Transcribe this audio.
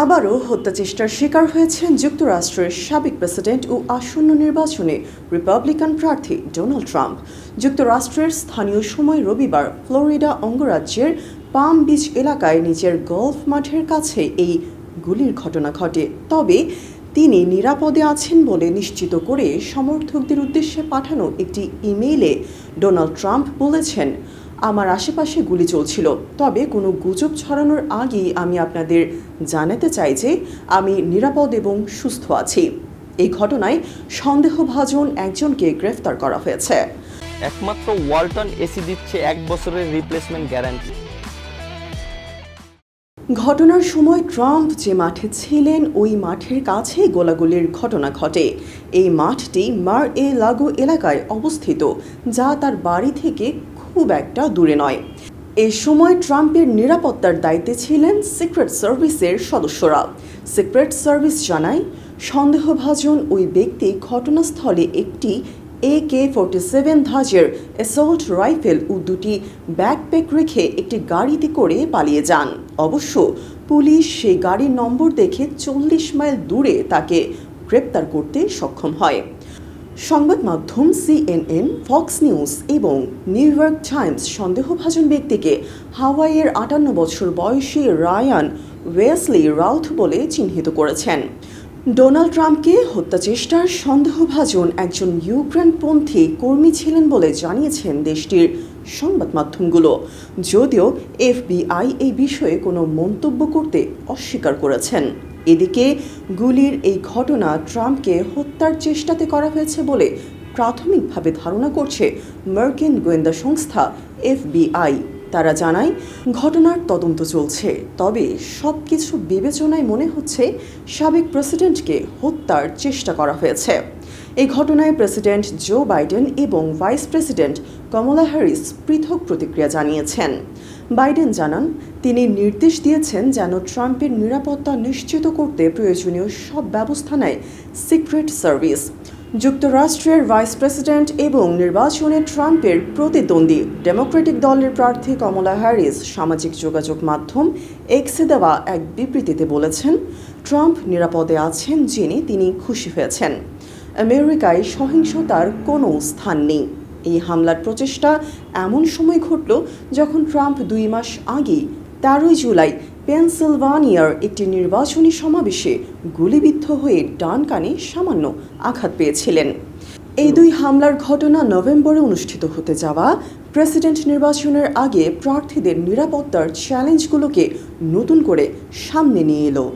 আবারও হত্যা চেষ্টার শিকার হয়েছেন যুক্তরাষ্ট্রের সাবেক প্রেসিডেন্ট ও আসন্ন নির্বাচনে রিপাবলিকান প্রার্থী ডোনাল্ড ট্রাম্প। যুক্তরাষ্ট্রের স্থানীয় সময় রবিবার ফ্লোরিডা অঙ্গরাজ্যের পাম বিচ এলাকায় নিজের গলফ মাঠের কাছে এই গুলির ঘটনা ঘটে। তবে তিনি নিরাপদে আছেন বলে নিশ্চিত করে সমর্থকদের উদ্দেশ্যে পাঠানো একটি ইমেইলে ডোনাল্ড ট্রাম্প বলেছেন আমার আশেপাশে গুলি চলছিল। তবে কোনো গুজব ছড়ানোর আগেই আমি আপনাদের জানাতে চাই যে আমি নিরাপদ এবং সুস্থ আছি। এই ঘটনায় সন্দেহভাজন একজনকে গ্রেফতার করা হয়েছে। একমাত্র ওয়ালটন এসি দিচ্ছে এক বছরের রিপ্লেসমেন্ট গ্যারান্টি। ঘটনার সময় ট্রাম্প যে মাঠে ছিলেন ওই মাঠের কাছেই গোলাগুলির ঘটনা ঘটে। এই মাঠটি মার এ লাগো এলাকায় অবস্থিত যা তার বাড়ি থেকে খুব একটা দূরে নয়। এ সময় ট্রাম্পের নিরাপত্তার দায়িত্বে ছিলেন সিক্রেট সার্ভিসের সদস্যরা। সিক্রেট সার্ভিস জানায়, সন্দেহভাজন ওই ব্যক্তি ঘটনাস্থলে একটি এ কে ফোর্টি সেভেন ধাজের অ্যাসল্ট রাইফেল ও দুটি ব্যাকপ্যাক রেখে একটি গাড়িতে করে পালিয়ে যান। অবশ্য পুলিশ সেই গাড়ির নম্বর দেখে চল্লিশ মাইল দূরে তাকে গ্রেপ্তার করতে সক্ষম হয়। সংবাদ মাধ্যম সিএনএন ফক্স নিউজ এবং নিউ ইয়র্ক টাইমস সন্দেহভাজন ব্যক্তিকে হাওয়াইয়ের আটান্ন বছর বয়সী রায়ান ওয়েসলি রাউথ বলে চিহ্নিত করেছেন। ডোনাল্ড ট্রাম্পকে হত্যা চেষ্টার সন্দেহভাজন একজন ইউক্রেনপন্থী কর্মী ছিলেন বলে জানিয়েছেন দেশটির সংবাদ মাধ্যমগুলো। যদিও এফবিআই এই বিষয়ে কোনো মন্তব্য করতে অস্বীকার করেছেন। এদিকে গুলির এই ঘটনা ট্রাম্পকে হত্যার চেষ্টাতে করা হয়েছে বলে প্রাথমিকভাবে ধারণা করছে মার্কিন গোয়েন্দা সংস্থা এফবিআই। তারা জানায়, ঘটনার তদন্ত চলছে, তবে সব কিছু বিবেচনায় মনে হচ্ছে সাবেক প্রেসিডেন্টকে হত্যার চেষ্টা করা হয়েছে। এই ঘটনায় প্রেসিডেন্ট জো বাইডেন এবং ভাইস প্রেসিডেন্ট কমলা হ্যারিস পৃথক প্রতিক্রিয়া জানিয়েছেন। বাইডেন জানান, তিনি নির্দেশ দিয়েছেন যেন ট্রাম্পের নিরাপত্তা নিশ্চিত করতে প্রয়োজনীয় সব ব্যবস্থা নেয় সিক্রেট সার্ভিস। যুক্তরাষ্ট্রের ভাইস প্রেসিডেন্ট এবং নির্বাচনে ট্রাম্পের প্রতিদ্বন্দ্বী ডেমোক্রেটিক দলের প্রার্থী কমলা হ্যারিস সামাজিক যোগাযোগ মাধ্যম এক্সে দেওয়া এক বিবৃতিতে বলেছেন, ট্রাম্প নিরাপদে আছেন জেনে তিনি খুশি হয়েছেন। আমেরিকায় সহিংসতার কোনো স্থান নেই। এই হামলার প্রচেষ্টা এমন সময় ঘটল যখন ট্রাম্প দুই মাস আগে তেরোই জুলাই পেনসিলভানিয়ার একটি নির্বাচনী সমাবেশে গুলিবিদ্ধ হয়ে ডান কানে সামান্য আঘাত পেয়েছিলেন। এই দুই হামলার ঘটনা নভেম্বরে অনুষ্ঠিত হতে যাওয়া প্রেসিডেন্ট নির্বাচনের আগে প্রার্থীদের নিরাপত্তার চ্যালেঞ্জগুলোকে নতুন করে সামনে নিয়ে এলো।